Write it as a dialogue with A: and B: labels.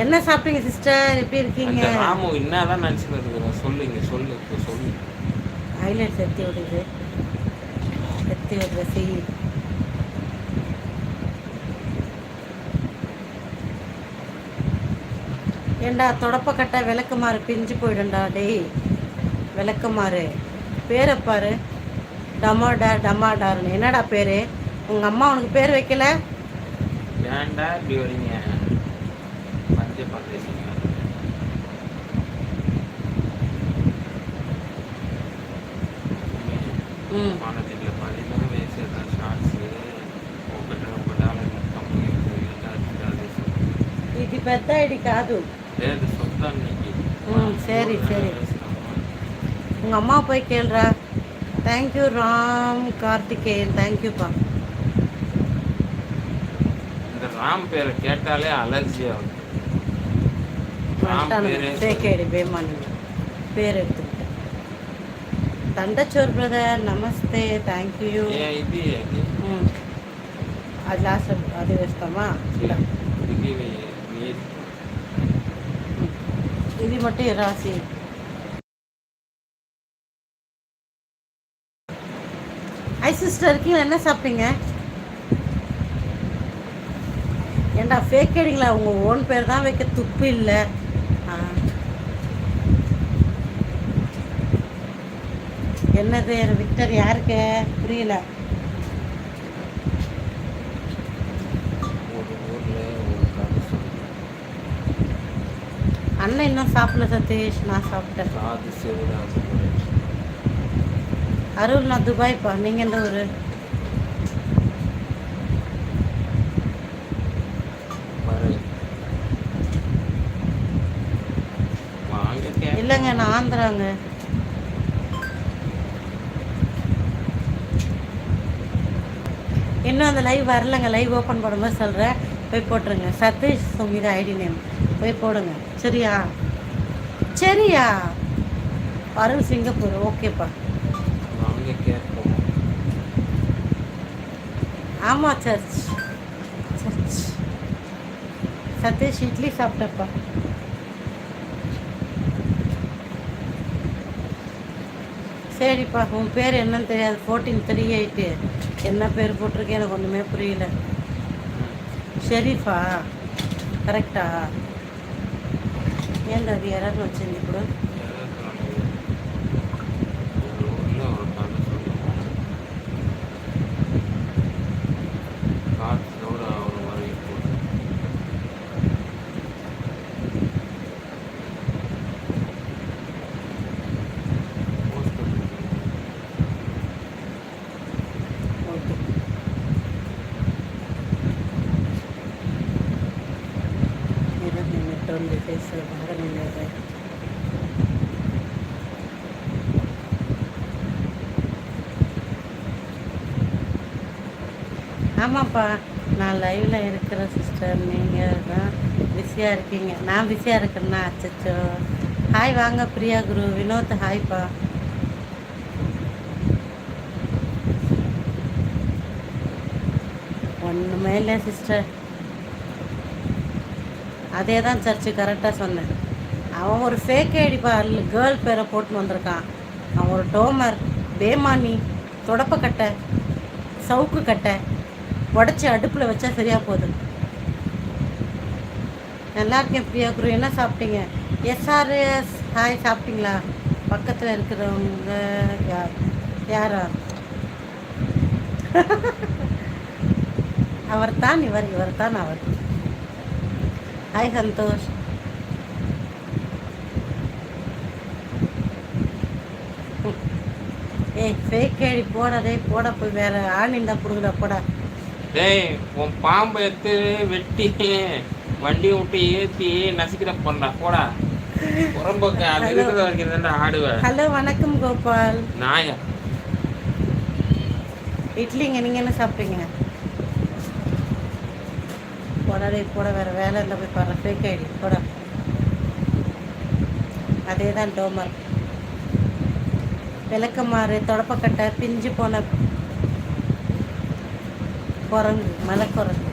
A: என்ன சாப்பிட்டீங்க சிஸ்டர் எப்படி இருக்கீங்க?
B: ராமு என்னதான் நினைச்சுட்டு இருக்கிறோம் சொல்லுங்க சொல்லு சொல்லு.
A: ஹைலைட் செத்தி விடுது. செத்தி விடுற செய். ஏண்டா தொடப்பக்கட்டை விளக்குமாறு பிஞ்சு போயிடும்டா டேய். விளக்குமாறு பேரை பாரு. டமாடார் டமாடார்னு என்னடா பேர்? உங்கள் அம்மா உனக்கு பேர் வைக்கல?
B: ஏன்டா இப்படி வரீங்க? பஞ்ச பந்தேசிங்க
A: ம்
B: மானத்தில் பதினோரு வயசு தான் ஷார்ட்ஸு ఒకటి ఒకటి కంపెనీ
A: ఇది పెద్ద ఐడి కాదు
B: లేదు సొంతం నీకు
A: ம் சரி சரி உங்கள் அம்மா போய் கேளுடா தேங்க்யூ ராம் கார்த்திகேயன் தேங்க்யூப்பா
B: இந்த ராம் பேரை கேட்டாலே அலர்ஜி ஆகுது ராம் பேரே
A: சேகேடி பேமானி பேர் எடுத்துக்கிட்டேன் తండచోర్ బ్రదర్ నమస్తే థ్యాంక్ యూ
B: ஏன் இது அது
A: అది లాస్ట్ అది వేస్తామా ఇలా.
B: ఇది நீ
A: ఇది మట్టి రాసి ஐ சிஸ்டருக்கு என்ன சாப்பிட்டீங்க ஏண்டா ஃபேக் ஐடிங்களா உங்கள் ஓன் பேர் தான் வைக்க துப்பு இல்லை என்னது விக்டர் யாருக்கு? புரியல. அண்ணன் இன்னும் சாப்பிடல சதீஷ். நான் சாப்பிட்டேன். அருள் நான் துபாய்ப்பா. நீங்கள் எந்த ஊர்? இல்லைங்க நான் ஆந்திராங்க. இன்னும் அந்த லைவ் வரலங்க லைவ் ஓப்பன் பண்ணும்போது சொல்கிறேன் போய் போட்டுருங்க. Satish Sumitha I D. Name போடுங்க. சரியா? சரியா? அருள் சிங்கப்பூர் ஓகேப்பா. ஆமாம் சர்ச். சர்ச். சதீஷ் இட்லி சாப்பிட்டப்பா. சரிப்பா உன் பேர் என்னன்னு தெரியாது. ஃபோர்டீன் த்ரீ எயிட்டு என்ன பேர் போட்டிருக்கேன் எனக்கு ஒன்றுமே புரியல. ஷெரீஃபா கரெக்டா ஏன் அது யாராவது வச்சிருந்து கூட? பேசுகிற பாரு நின்று ஆமாப்பா நான் லைவில் இருக்கிறேன் சிஸ்டர் நீங்கள் தான் பிஸியாக இருக்கீங்க. நான் பிஸியாக இருக்கிறேன்னா அச்சச்சோ. ஹாய் வாங்க பிரியா குரு. வினோத் ஹாய்ப்பா ஒன்றுமே இல்லை சிஸ்டர் அதே தான் சர்ச்சு கரெக்டாக சொன்னேன். அவன் ஒரு ஃபேக் ஐடிப்பா கேர்ள் பேரை போட்டு வந்திருக்கான். அவன் ஒரு டோமர் பேமானி தொடப்பக்கட்டை சவுக்கு கட்டை உடச்சி அடுப்பில் வச்சா சரியாக போகுது. நல்லா இருக்கேன் பிரியா குரு என்ன சாப்பிட்டீங்க? எஸ்ஆர்எஸ் ஹாய் சாப்பிட்டீங்களா? பக்கத்தில் இருக்கிறவங்க யார்? யாரா? அவர் தான் இவர் இவர் தான் அவர். ஹாய் சந்தோஷ் ஏய் ஃபேக் ஐடி போடாதே போட போய் வேற ஆள் இருந்தா புடுங்கடா போடா.
B: டேய் உன் பாம்பை எடுத்து வெட்டி வண்டி விட்டு ஏத்தி நசிக்கிற பண்ணா போடா. புறம்போக்கு அது. இருக்கிற வரைக்கும் தானே ஆடுவேன்
A: ஹலோ வணக்கம் கோபால்.
B: நாயா
A: இட்லிங்க நீங்க என்ன சாப்பிட்டீங்க? போடாதே போட வேற வேலை இல்லை போய் பாரு ஃபேக் ஐடி போட அதே தான் டோமர் விளக்கமாறு தொடப்பக்கட்டை பிஞ்சு போன குரங்கு மலைக்குரங்கு.